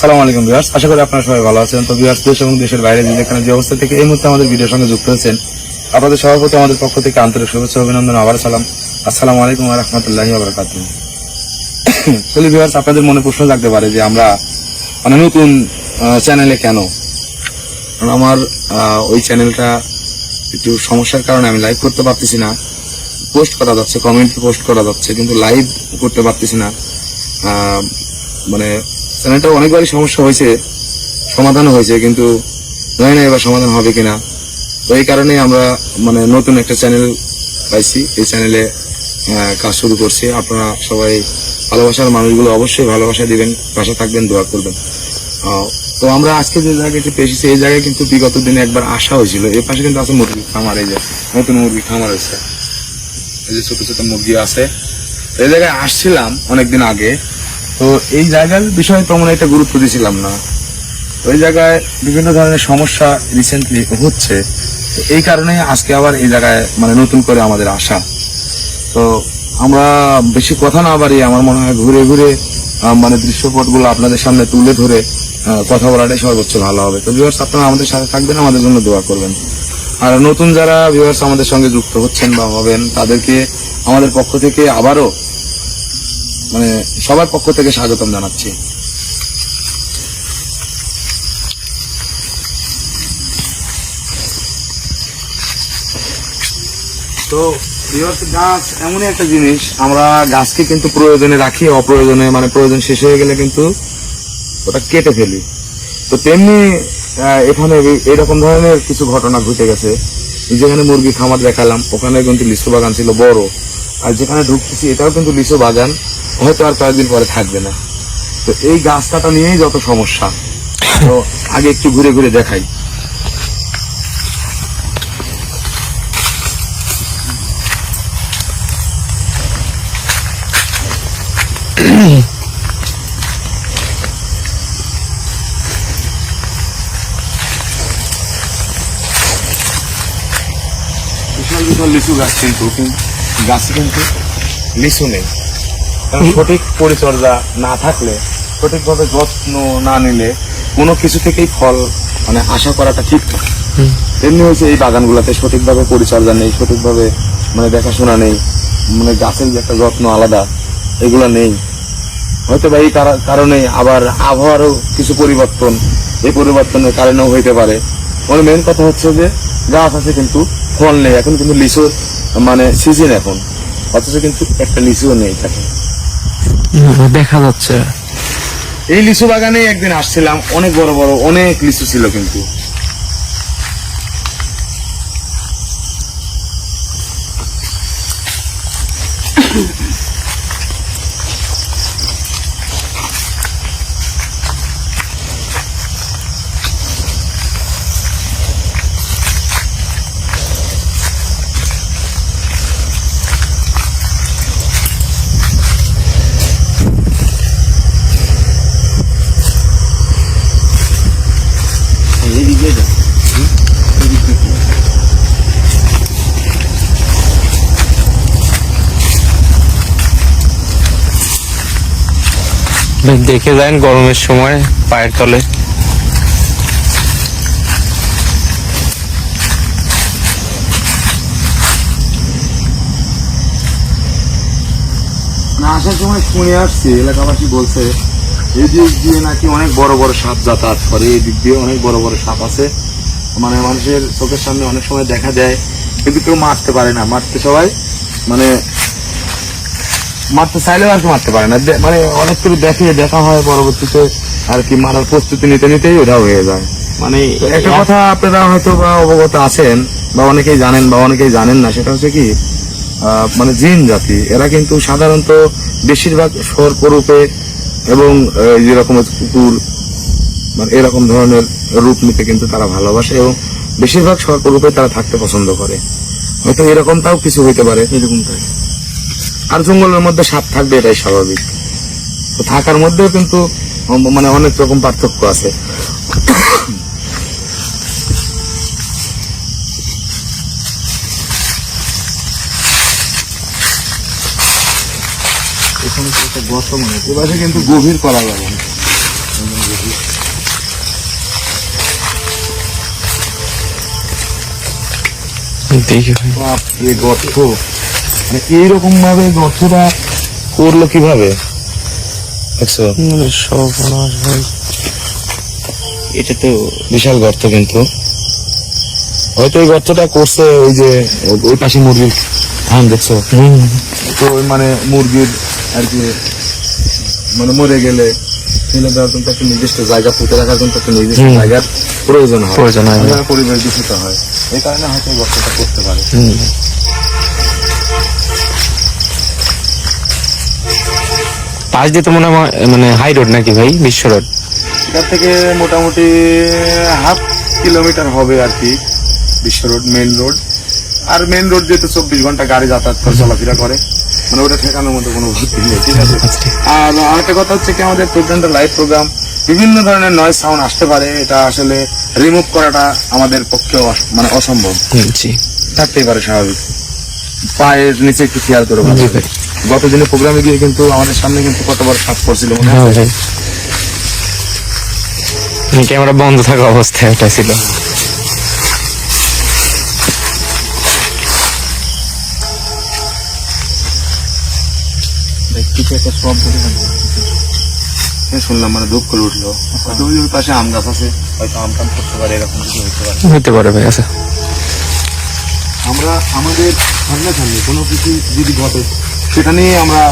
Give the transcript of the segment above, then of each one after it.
আসসালামু আলাইকুম ভিউয়ার্স, আশা করি আপনারা সবাই ভালো আছেন। তো ভিউয়ার্স, দেশ এবং দেশের বাইরে যে যেখানে যে অবস্থা থেকে এই মুহূর্তে আমাদের ভিডিওর সঙ্গে যুক্ত হয়েছেন, আপনাদের সবার প্রতি আমাদের পক্ষ থেকে আন্তরিক শুভেচ্ছা অভিনন্দন, আবার সালাম। আসসালামু আলাইকুম রাহমাতুল্লাহি ওয়া বারাকাতুহু। চলি ভিউয়ার্স, আপনাদের মনে প্রশ্ন থাকতে পারে যে আমরা মানে নতুন চ্যানেলে কেন? কারণ আমার ওই চ্যানেলটা একটু সমস্যার কারণে আমি লাইভ করতে পারতেছি না। পোস্ট করা যাচ্ছে কমেন্ট পোস্ট করা যাচ্ছে, কিন্তু লাইভ করতে পারতেছি না। মানে চ্যানেলটা অনেকবারই সমস্যা হয়েছে সমাধান হয়েছে, কিন্তু জানি না এবার সমাধান হবে কিনা। তো এই কারণে আমরা মানে নতুন একটা চ্যানেল পাইছি। এই চ্যানেলে কাজ শুরু করছি। আপনারা সবাই ভালোবাসার মানুষগুলো অবশ্যই ভালোবাসা দিবেন, পাশে থাকবেন, দোয়া করবেন। তো আমরা আজকে যে জায়গাটি পেয়েছি, এই জায়গায় কিন্তু বিগত দিনে একবার আসা হয়েছিল। এর পাশে কিন্তু আছে মুরগি খামার, এই যে নতুন মুরগি খামার হয়েছে। এই যে ছোট ছোট মুরগি আছে। এই জায়গায় আসছিলাম অনেকদিন আগে। তো এই জায়গার বিষয়ে তেমন একটা গুরুত্ব দিছিলাম না। ওই জায়গায় বিভিন্ন ধরনের সমস্যা রিসেন্টলি হচ্ছে। তো এই কারণে আজকে আবার এই জায়গায় মানে নতুন করে আমাদের আসা। তো আমরা বেশি কথা না বাড়িয়ে আমার মনে হয় ঘুরে ঘুরে মানে দৃশ্যপটগুলো আপনাদের সামনে তুলে ধরে কথা বলাটাই সর্বোচ্চ ভালো হবে। তো ভিউয়ার্স আপনারা আমাদের সাথে থাকবেন, আমাদের জন্য দোয়া করবেন। আর নতুন যারা ভিউয়ার্স আমাদের সঙ্গে যুক্ত হচ্ছেন বা হবেন, তাদেরকে আমাদের পক্ষ থেকে আবারও মানে সবার পক্ষ থেকে স্বাগতম জানাচ্ছি। তো গাছ, এমনই একটা জিনিস, আমরা গাছকে কিন্তু প্রয়োজনে রাখি, অপ্রয়োজনে মানে প্রয়োজন শেষ হয়ে গেলে কিন্তু ওটা কেটে ফেলি। তো তেমনি এখানে এরকম ধরনের কিছু ঘটনা ঘটে গেছে। যেখানে মুরগি খামার দেখালাম, ওখানে কিন্তু লিচু বাগান ছিল বড়। আর যেখানে ঢুকতেছি, এটাও কিন্তু লিচু বাগান। হয়তো আর কয়েকদিন পরে থাকবে না। তো এই গাছ কাটা নিয়েই যত সমস্যা, তো আগে একটু ঘুরে ঘুরে দেখাই। বিশাল বিশাল লিচু গাছ কিন্তু গাছে কিন্তু লিচু নেই। সঠিক পরিচর্যা না থাকলে সঠিকভাবে যত্ন না নিলে কোনো কিছু থেকেই ফল মানে আশা করাটা ঠিক না। তেমনি হয়েছে এই বাগানগুলোতে সঠিকভাবে পরিচর্যা নেই সঠিকভাবে মানে দেখাশোনা নেই মানে গাছের যে একটা যত্ন আলাদা এগুলো নেই। হয়তো বা এই কারা- কারণে আবার আবহাওয়ারও কিছু পরিবর্তন এই পরিবর্তনের কারণেও হইতে পারে। মানে মেন কথা হচ্ছে যে গাছ আছে কিন্তু ফল নেই। এখন কিন্তু লিচুর মানে সিজন এখন। অথচ কিন্তু একটা লিচুও নেই থাকে দেখা যাচ্ছে। এই লিচু বাগানে একদিন আসছিলাম অনেক বড় বড় অনেক লিচু ছিল কিন্তু। দেখে যান গরমের সময় পায়ের তলে। আসার সময় শুনে আসছি, এলাকাবাসী বলছে এই দিক দিয়ে নাকি অনেক বড় বড় সাপ যাতায়াত করে এই দিক দিয়ে অনেক বড় বড় সাপ আছে। মানে মানুষের চোখের সামনে অনেক সময় দেখা যায়, কিন্তু কেউ মারতে পারে না। মারতে সবাই মানে মারতে চাইলেও আর কি মারতে পারে না। মানে অনেক কিছু দেখে দেখা হয় পরবর্তীতে আর কি মারার প্রস্তুতি নিতে নিতেই ওটা হয়ে যায়। মানে একটা কথা আপনারা হয়তো বা অবগত আছেন বা অনেকেই জানেন বা অনেকেই জানেন না সেটা হচ্ছে কি মানে জিন জাতি এরা কিন্তু সাধারণত বেশিরভাগ সর্পরূপে এবং যেরকম কুকুর মানে এরকম ধরনের রূপ নিতে কিন্তু তারা ভালোবাসে এবং বেশিরভাগ সর্পরূপে তারা থাকতে পছন্দ করে। হয়তো এরকমটাও কিছু হইতে পারে। এরকমটাই। আর জঙ্গলের মধ্যে সাপ থাকবে এটাই স্বাভাবিক। তো থাকার মধ্যেও কিন্তু মানে অনেক রকম পার্থক্য আছে। এখানে গর্ত মনে এবারে কিন্তু গভীর করা যাবে না। দেখি গর্ত। এইরকম ভাবে গর্তটা করল কীভাবে? দেখছ? মানে এটা তো বিশাল গর্ত কিন্তু। হয়তো এই গর্তটা করছে ওই যে ওই পাশে মুরগির ধান দেখছ? তো ওই মানে মুরগির আর কি মানে মরে গেলে ফেলে দেওয়ার জন্য একটা নির্দিষ্ট জায়গা পুঁতে রাখার জন্য একটা নির্দিষ্ট জায়গার প্রয়োজন হয়। প্রয়োজন হয়। পরিবেশ দূষিত হয়। এই কারণে হয়তো এই গর্তটা করতে পারে। পাশ দিয়ে তো মনে হয় মানে হাই রোড নাকি ভাই? বিশ্ব রোড এখান থেকে মোটামুটি হাফ কিলোমিটার হবে আর কি বিশ্ব রোড মেন রোড আর মেন রোড যেহেতু চব্বিশ ঘণ্টা গাড়ি যাতায়াত করে চলাফেরা করে মানে ওটা ঠেকানোর মতো কোনো ভর্তি নেই ঠিক আছে? আচ্ছা আর আরেকটা কথা হচ্ছে কি আমাদের প্রোগ্রামটা লাইভ প্রোগ্রাম বিভিন্ন ধরনের নয়েজ সাউন্ড আসতে পারে এটা আসলে রিমুভ করাটা আমাদের পক্ষে মানে অসম্ভব। থাকতেই পারে স্বাভাবিক। পায়ের নিচে একটু খেয়াল করে। গত দিনে প্রোগ্রামে গিয়ে কিন্তু আমাদের সামনে কিন্তু কতবার সাপ পড়ছিল মনে হ্যাঁ ক্যামেরা বন্ধ থাকা অবস্থায় ওটা ছিল। কিছু একটা সব শুনলাম মানে দুঃখ করে উঠল ওই পাশে আম গাছ আছে হয়তো আম টাম করতে পারে এরকম কিছু হতে পারে। হতে পারে ভাই আচ্ছা আমরা আমাদের সামনে সামনে কোনো কিছু যদি ঘটে সেটা নিয়ে আমরা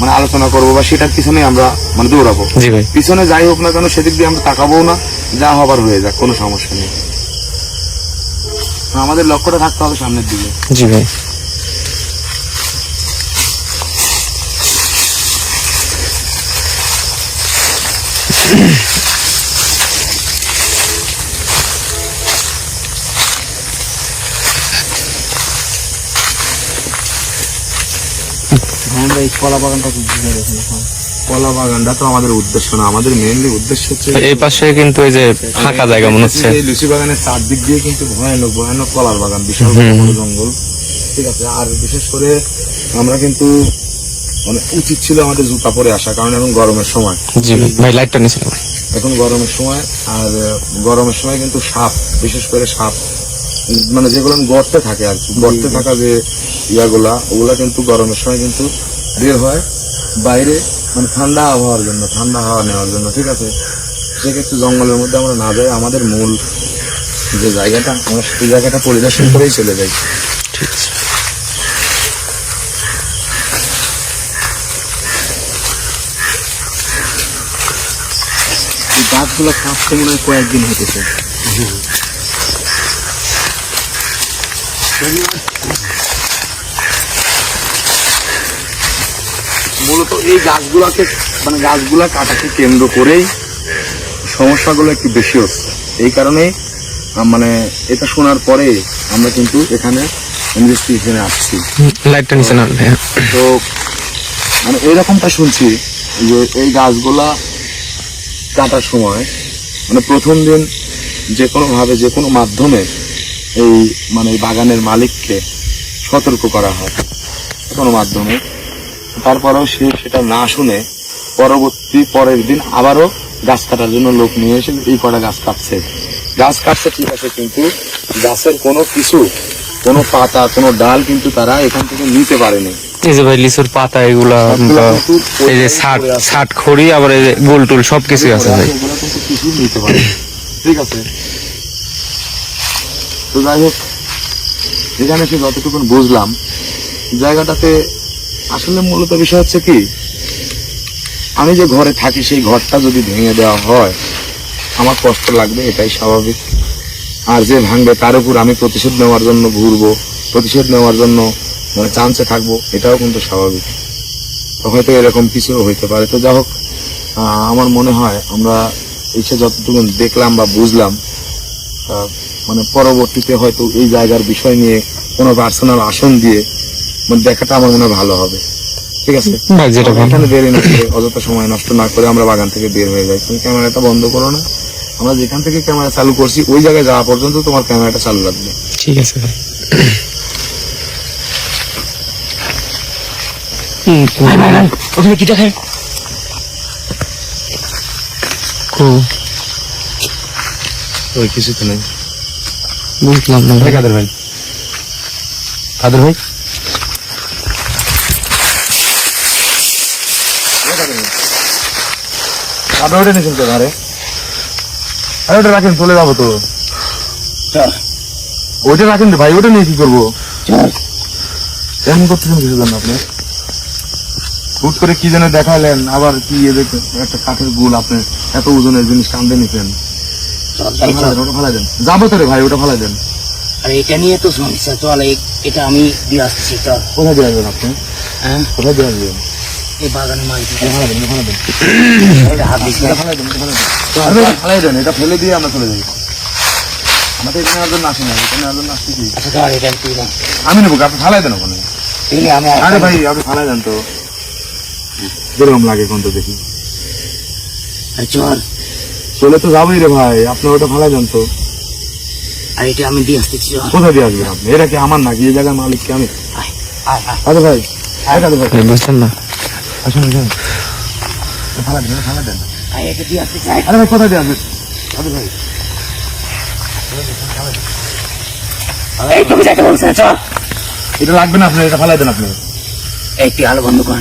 মানে আলোচনা করব বা সেটার পিছনে আমরা মানে দৌড়াবো। পিছনে যাই হোক না কেন সেদিক দিয়ে আমরা তাকাবো না যা হবার হয়ে যাক কোনো সমস্যা নেই। আমাদের লক্ষ্যটা থাকতে হবে সামনের দিকে। জি ভাই। আমরা এই কলা বাগানটা কলা বাগানটা তো আমাদের উদ্দেশ্য না আমাদের মেইনলি উদ্দেশ্য হচ্ছে এই পাশে কিন্তু এই যে ফাঁকা জায়গা মনে হচ্ছে। এই লুচি বাগানের চারদিক দিয়ে কিন্তু ভয়ানক ভয়ানক কলার বাগান বিশাল বড় জঙ্গল। ঠিক আছে আর বিশেষ করে আমরা কিন্তু মানে উচিত ছিল আমাদের জুতা পরে আসা কারণ এখন গরমের সময়। জি ভাই ভাই লাইটটা এখন গরমের সময় আর গরমের সময় কিন্তু সাপ বিশেষ করে সাপ মানে যেগুলো গর্তে থাকে আর কি গর্তে থাকা যে ইয়াগুলা ওগুলা কিন্তু গরমের সময় কিন্তু বের হয় বাইরে মানে ঠান্ডা আবহাওয়ার জন্য ঠান্ডা হাওয়া নেওয়ার জন্য ঠিক আছে? সেক্ষেত্রে জঙ্গলের মধ্যে আমরা না যাই আমাদের মূল যে জায়গাটা আমরা সেই জায়গাটা পরিদর্শন করেই চলে যাই। ঠিক আছে। গাছগুলো কাঁপতে মনে হয় কয়েকদিন হতেছে মূলত এই গাছগুলাকে মানে গাছগুলা কাটাকে কেন্দ্র করেই সমস্যাগুলো একটু বেশি হচ্ছে। এই কারণে মানে এটা শোনার পরে আমরা কিন্তু এখানে ইনভেস্টিগেশনে আসছি। লাইটটা নিচে না তো মানে এরকমটা শুনছি যে এই গাছগুলা কাটার সময় মানে প্রথম দিন যে কোনোভাবে যে কোনো মাধ্যমে এই মানে বাগানের মালিককে সতর্ক করা হয়। কোনো মাধ্যমে তারপরেও সে সেটা না শুনে পরবর্তী পরের দিন আবারও গাছ কাটার জন্য লোক নিয়ে এসে এই কটা গাছ কাটছে। গাছ কাটছে ঠিক আছে কিন্তু গাছের কোনো কিছু কোনো পাতা কোনো ডাল কিন্তু তারা এখান থেকে নিতে পারেনি। এই যে ভাই লিচুর পাতা এগুলা এই যে ছাট ছাট খড়ি আবার এই গোল টুল সব কিছুই আছে ভাই। এগুলো নিতে পারে ঠিক আছে। তো যাই হোক এখানে সে যতটুকু বুঝলাম। জায়গাটাতে আসলে মূলত বিষয় হচ্ছে কি, আমি যে ঘরে থাকি সেই ঘরটা যদি ভেঙে দেওয়া হয়, আমার কষ্ট লাগবে, এটাই স্বাভাবিক। আর যে ভাঙবে তার উপর আমি প্রতিশোধ নেওয়ার জন্য ঘুরবো, প্রতিশোধ নেওয়ার জন্য মানে চান্সে থাকব, এটাও কিন্তু স্বাভাবিক। হয়তো এরকম কিছু হইতে পারে। তো যা হোক আমার মনে হয় আমরা এসে যতটুকু দেখলাম বা বুঝলাম মানে পরবর্তীতে হয়তো এই জায়গার বিষয় নিয়ে কোনো পার্সোনাল আসন দিয়ে দেখাটা আমার মনে হয় ভালো হবে। ঠিক আছে? যেটা এখানে দেরি না করে অযথা সময় নষ্ট না করে আমরা বাগান থেকে বের হয়ে যাই। তুমি ক্যামেরাটা বন্ধ করো না। আমরা যেখান থেকে ক্যামেরা চালু করছি ওই জায়গায় যাওয়া পর্যন্ত তোমার ক্যামেরাটা চালু রাখবে ঠিক আছে ভাই। ওখানে কি দেখেন ওই কিছু তো নেই। বুঝলাম না ভাই কাদের ভাই? কাদের ভাই? আপনি ওটা নিয়েছেন তো আরে আরে ওটা রাখেন চলে যাব তো। ওইটা রাখেন ভাই ওটা নিয়ে কি করব? এমন করতেছেন কিছু জানেন আপনি? হুট করে কি যেন দেখালেন আবার কি একটা কাঠের গুল আপনি এত ওজনের জিনিস কান্দে নিতেন চল ওটা ফালাই দেন। যাব তো রে ভাই ওটা ফালাই দেন। আর এটা নিয়ে তো সমস্যা চল এটা আমি দিয়ে আসতেছি চল কোথায় দিয়ে আসবেন আপনি? হ্যাঁ। কোথায় দিয়ে আসবেন? এই বাগান মাল না ফালাই দেন এটা ফেলে দিয়ে আমরা চলে যাই। এখানে এখানে কি? আচ্ছা আমি নেব আপনি ফালাই দেন ওখানে। আরে ভাই আপনি ফালাই দেন তো। যেরকম লাগে এখন তো দেখি। চল। চলে তো যাবোই রে ভাই আপনি ওটা ফালাই দেন তো। আর এটা আমি দিয়ে আসতেছি কোথায় দিয়ে আসবেন আপনি? এটা কি আমার নাকি? এই জায়গার মালিক কি আমি? আয় আয় আয়। ভাই আরে ভাই। ভাই বুঝছেন না। আসুন আসুন। ফালাই দেন ফালাই দেন। এটা আরে ভাই কোথায় দিয়ে আসবেন আরে ভাই। এই তুমি যাইতে বলছ না চল। এটা লাগবে না আপনি এটা ফালাই দেন আপনি এই তুই আলো বন্ধ কর।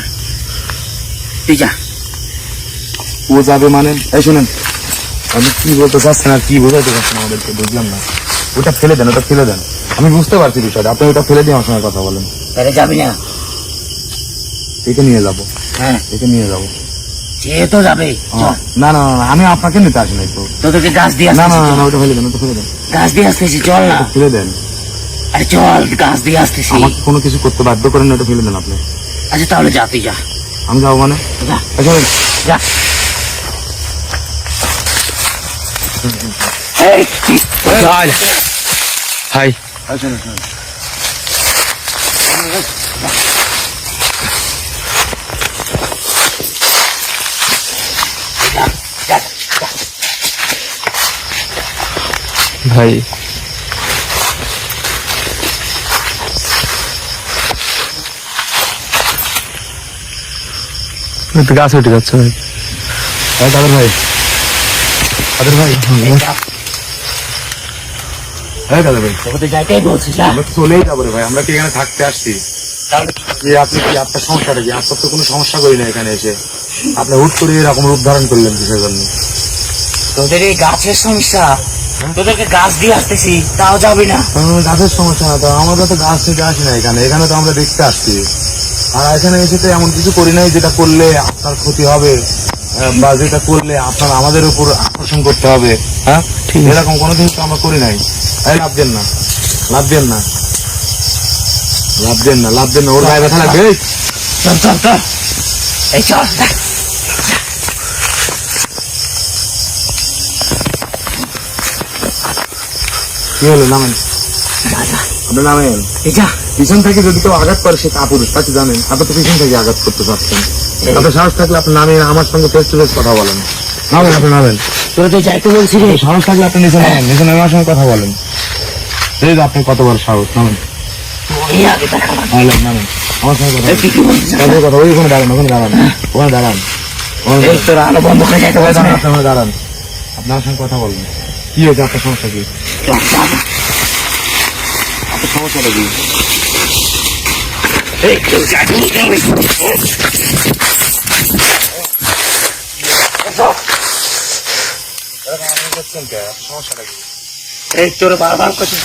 তুই যা। ও যাবে মানে এই শুনেন আপনি কি বলতে চাচ্ছেন আর কি বোঝাইতে চাচ্ছেন আমাদেরকে বুঝলাম না। ওটা ফেলে দেন ওটা ফেলে দেন। আমি বুঝতে পারছি বিষয়টা আপনি ওটা ফেলে দিয়ে আমার সঙ্গে কথা বলেন। তাহলে যাবি না। একে নিয়ে যাব। হ্যাঁ একে নিয়ে যাব। সে তো যাবে না না না, আমি আপনাকে নিতে আসি নাই তো। তোদেরকে গাছ দিয়ে না না না, ওটা ফেলে দেন ওটা ফেলে দেন। গাছ দিয়ে আসতেছি চল না। ফেলে দেন। আরে চল গাছ দিয়ে আসতেছি। আমাকে কোনো কিছু করতে বাধ্য করেন না ওটা ফেলে দেন আপনি। আচ্ছা তাহলে যা তুই যা। আমি যাব মানে? যা। এই যা। হাই। হাই এই শোনেন, শোনেন। যা, যা, যা। ভাই। গাছ উঠে যাচ্ছে ভাই। ভাই কাদের ভাই। এই যা, এই কাদের ভাই। তোকে যাইতেই আমরা চলেই যাব রে ভাই আমরা কি এখানে থাকতে আসছি? তাহলে যে আপনি কি আপনার সমস্যাটা কি? আপনার তো কোনো সমস্যা করি না এখানে এসে। আপনি হুট করে এরকম রূপ ধারণ করলেন কিসের জন্য? তোদের এই গাছের সমস্যা? তোদেরকে গাছ দিয়ে আসতেছি তাও যাবি না। গাছের সমস্যা না তো আমরা তো গাছ থেকে আসি না এখানে এখানে তো আমরা দেখতে আসছি। আর এখানে এসে তো এমন কিছু করি নাই যেটা করলে আপনার ক্ষতি হবে বা যেটা করলে আপনার আমাদের উপর আকর্ষণ করতে হবে হ্যাঁ। এরকম কোনো কিছু তো আমরা করি নাই। লাভ দেন না লাভ দেন না লাভ দেন না লাভ দেন না ওর গায়ে ব্যথা লাগবে এই, চল চল চল এই চল যা। কি হলো নামেন? যা, যা। আপনি নামেন? এই যা। পিছন থেকে যদি কেউ আঘাত করে সে কাপুরুষ তাকে জানেন? আপনি তো পিছন থেকে আঘাত করতে চাচ্ছেন আপনার সাহস থাকলে আপনি নামেন আমার সঙ্গে ফেস টু ফেস কথা বলেন। নামেন আপনি নামেন। তোরা তো যাইতে বলছি রে। সাহস থাকলে আপনি নিচে নামেন নিচে নামে আমার সঙ্গে কথা বলেন। এই যে আপনি কত বড় সাহস নামেন। নামেন আমার সঙ্গে কথা ওই ওখানে দাঁড়ান ওখানে দাঁড়ান ওখানে দাঁড়ান। তোরা আলো বন্ধ করে যাইতে বলছিস দাঁড়ান, আপনি ওখানে দাঁড়ান। আপনার সঙ্গে কথা বলেন। কি হয়েছে আপনার সমস্যা কি? চল সমস্যা যা। আপনার সমস্যাটা কি এই তুই যা, তুই যা। সমস্যাটা কি এই তোর বারবার করছিস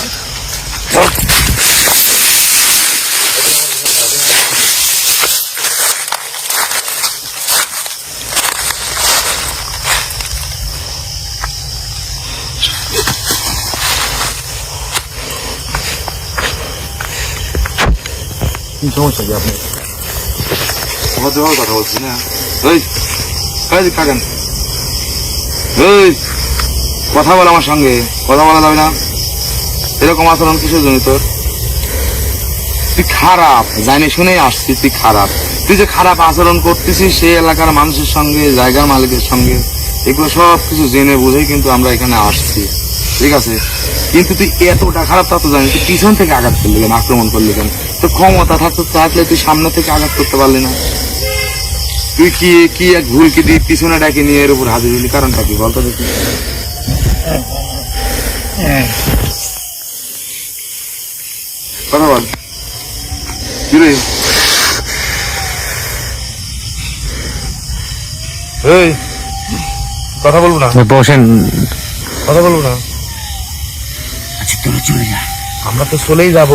কি সমস্যা কি আপনি কথা বলছি না ওই যে কাকান ওই কথা বল আমার সঙ্গে কথা বলা যাবে না এরকম আচরণ কিসের জন্য তোর তুই খারাপ জানি শুনেই আসছি তুই খারাপ তুই যে খারাপ আচরণ করতেছিস সেই এলাকার মানুষের সঙ্গে জায়গার মালিকের সঙ্গে এগুলো সব কিছু জেনে বুঝেই কিন্তু আমরা এখানে আসছি। ঠিক আছে? কিন্তু তুই এতটা খারাপ তা তো জানিস, তুই পিছন থেকে আঘাত করলি কেন? আক্রমণ করলি কেন? তো ক্ষমতা থাকতো থাকলে তুই সামনে থেকে আঘাত করতে পারলি না। তুই কি কি এক ভুল কি দিয়ে পিছনে ডাকি নিয়ে এর উপর হাজির হলি? কারণটা কি বলতো দেখি। কথা বল। কি রে? এই কথা বলব না? বসেন। কথা বলব না? আচ্ছা তোরা চলে যা। আমরা তো চলেই যাব।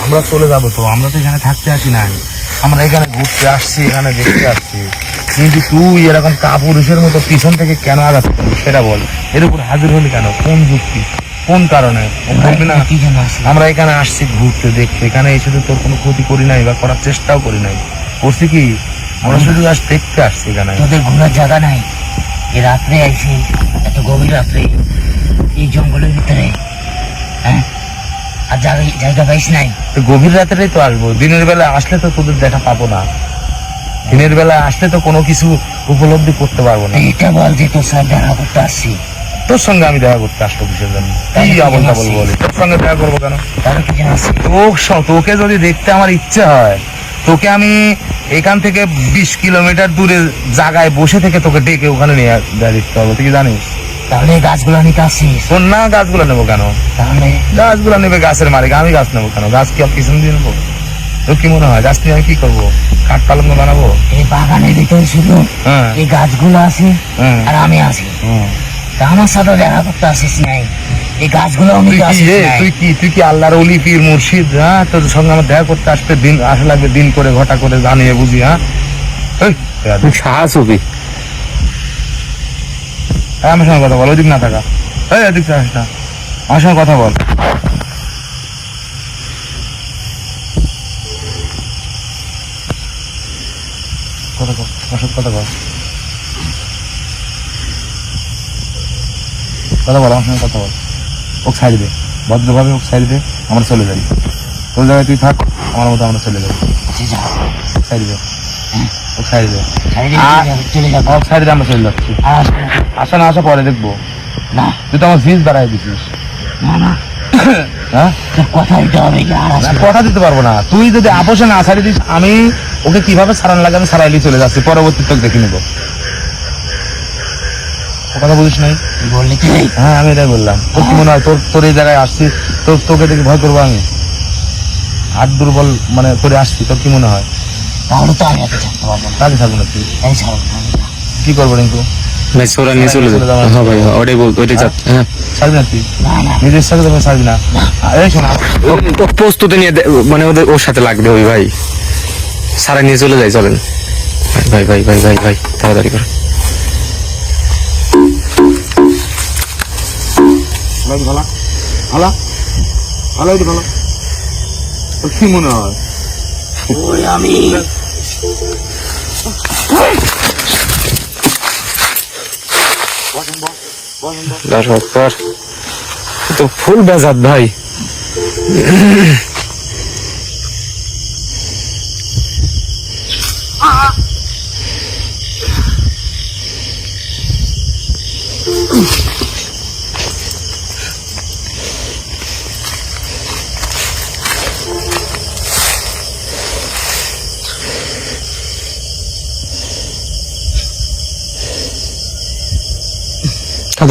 আমরা চলে যাব তো আমরা তো এখানে থাকতে আসি না। আমরা এখানে ঘুরতে আসছি এখানে দেখতে আসছি। কিন্তু তুই এরকম কাপুরুষের মতো পিছন থেকে কেন আগাচ্ছিস সেটা বল। এর উপর হাজির হলি কেন? কোন যুক্তি? কোন কারণে? বলবি না? কি আমরা এখানে আসছি ঘুরতে দেখতে। এখানে এসে তো তোর কোনো ক্ষতি করি নাই বা করার চেষ্টাও করি নাই। করছি কি? আমরা শুধু আজ দেখতে আসছি এখানে। তোদের ঘোরার জায়গা নাই। এ রাত্রে আইসি এত গভীর রাত্রে এই জঙ্গলের ভিতরে হ্যাঁ? আর জায়গা পাইস নাই। গভীর রাতেরই তো আসব। দিনের বেলা আসলে তো তোদের দেখা পাবো না। দিনের বেলা আসলে তো কোনো কিছু উপলব্ধি করতে পারব না। এটা বল যে তোর সাথে দেখা করতে আসছি। তোর সঙ্গে আমি দেখা করতে আসব কিসের জন্য? কি কি আবল তাবল বলে তোর সঙ্গে দেখা করব কেন? তাহলে কি আছে তোক যদি দেখতে আমার ইচ্ছে হয় তোকে আমি এখান থেকে বিশ কিলোমিটার দূরে জায়গায় বসে থেকে তোকে ডেকে ওখানে নিয়ে দেখতে পারব তুই কি জানিস? তাহলে এই গাছগুলো নিতে আসছিস তোর না গাছগুলো নেব কেন? তাহলে? গাছগুলো নেবে গাছের মালিক আমি গাছ নেব কেন? গাছ কি আর পিছন দিয়ে নেব? তোর কি মনে হয়? গাছ নিয়ে আমি কি করব? কাঠ পালঙ্গ বানাবো? এই বাগানের ভিতরে শুধু হ্যাঁ। এই গাছগুলো আছে হ্যাঁ। আর আমি আছি। তা আমার সাথে দেখা করতে আসিস নাই। এই গাছগুলো তুই কি তুই কি তুই কি আল্লাহর অলি পীর মুর্শিদ? হ্যাঁ তোর সঙ্গে আমার দেখা করতে আসতে দিন আসা লাগবে দিন করে ঘটা করে জানিয়ে বুঝি হ্যাঁ? এই, বেয়াদব। সাহা ছবি এই, আমার সঙ্গে কথা বল ওদিক না থাকা। এই এদিক আসিস না। আমার সঙ্গে কথা বল। কথা কর কথা বল। কথা বল আমার সঙ্গে কথা বল। ওক সাইড দে ভদ্রভাবে ওক সাইড দে আমরা চলে যাই। তোর জায়গায় তুই থাক আমার মতো আমরা চলে যাই। আচ্ছা, সাইড দে। সাইড দে। সাইডে আ- চলে যা- চলে যাব ওক সাইড দে আমরা চলে যাচ্ছি। আর আসব না। আসা না আসা পরে দেখব। না। তুই তো আমার ফিস বাড়াই দিছিস। না না। কথা দিতে হবে যে আর না, আসব না। কথা দিতে পারব না। তুই যদি আপোষে না ছাড়ি দিস আমি ওকে কীভাবে ছাড়ান লাগে আমি ছাড়াইলি চলে যাচ্ছি। পরবর্তী তোকে দেখে নেব। কথা বুঝিস নাই? বললি হ্যাঁ আমি এটাই বললাম। তোর কি মনে হয় তোর তোর এই জায়গায় আসছি তোর তোকে দেখে ভয় করব আমি? হাত দুর্বল মানে করে আসছি তোর কি মনে হয়? তাহলে তো আমি এত ছাড়তে পারব না। তাকে থাকব না তুই এই ছাড়বো না কি করব রিঙ্কু ভাই সোরা নিয়ে চলে হ্যাঁ ভাই হ্যাঁ, ওটাই বল ওইটাই যা হ্যাঁ। ছাড়বি না তুই না না। নিজের সাথে তোকে ছাড়বি না। এই শোনা ও- ও প্রস্তুতি নিয়ে মানে ওদের ওর সাথে লাগবে ওই ভাই। সারা নিয়ে চলে যাই চলেন। ভাই ভাই ভাই ভাই ভাই তাড়াতাড়ি করে। ভালো ভালো? ভালো? ভালো কি মনে হয়? ওই আমি তো ফুল বেজাত ভাই।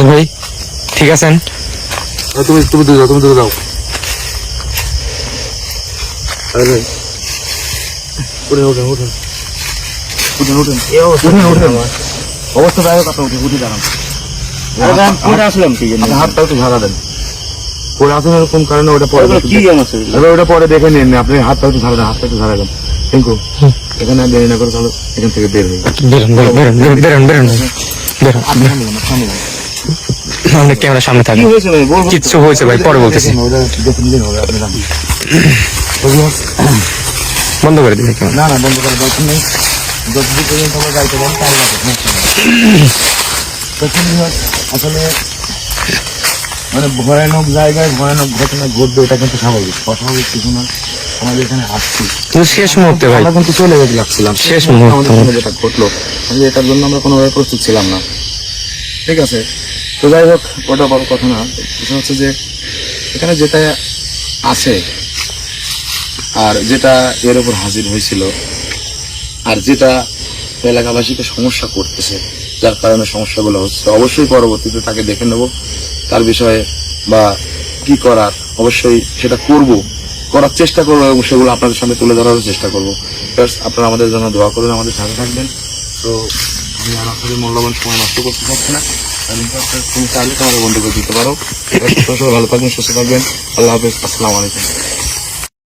কাদু ভাই ঠিক আছেন? তুমি তুমি তুমি অবস্থা উঠে উঠে দাঁড়ান। আসলাম। কি জন্য আপনি হাতটা একটু ঝাড়া দেন। পরে আসেন এরকম কারণে ওটা পরে কি ওটা পরে দেখে নিন আপনি হাতটা একটু ঝাড়া দেন হাতটা একটু ঝাড়া দেন। টিঙ্কু এখানে দেরি না করে চলো এখান থেকে বের হয়ে বেরোন বেরোন বেরোন বেরোন বেরোন। বেরোন আপনি ক্যামেরার সামনে কি থাকেন হয়েছে ভাই? বলব কিচ্ছু হয়েছে ভাই পরে বলতেছি। বন্ধ করে ক্যামেরা। না না বন্ধ করার দরকার নেই। যতদূর পর্যন্ত আমরা যাইতে পারি তার কাছে আসলে মানে ভয়ানক জায়গায় ভয়ানক ঘটনা ঘটবে এটা কিন্তু স্বাভাবিক। অস্বাভাবিক কিছু না। আমাদের এখানে আসছি শেষ মুহূর্তে ভাই। আমরা কিন্তু চলে যেতে লাগছিলাম। শেষ মুহূর্তে আমাদের যেটা ঘটলো আসলে এটার জন্য আমরা কোনোভাবে প্রস্তুত ছিলাম না। ঠিক আছে? তো যাই হোক ওটা বড় কথা না। বিষয় হচ্ছে যে, এখানে যেটা আছে, আর যেটা এর উপর হাজির হয়েছিল, আর যেটা এলাকাবাসীকে সমস্যা করতেছে, যার কারণে সমস্যাগুলো হচ্ছে, অবশ্যই পরবর্তীতে তাকে দেখে নেব, তার বিষয়ে বা কি করার, অবশ্যই সেটা করব, করার চেষ্টা করব এবং সেগুলো আপনাদের সামনে তুলে ধরার চেষ্টা করব। আপনারা আমাদের জন্য দোয়া করুন, আমাদের সাথে থাকবেন। তো আমি আর আপনাদের মূল্যবান সময় নষ্ট করতে পারছি না। তুমি চাইলে তোমার বন্ধুকে দিতে পারো। ভালো থাকবেন সুস্থ থাকবেন। আল্লাহ হাফেজ। আসসালামু আলাইকুম।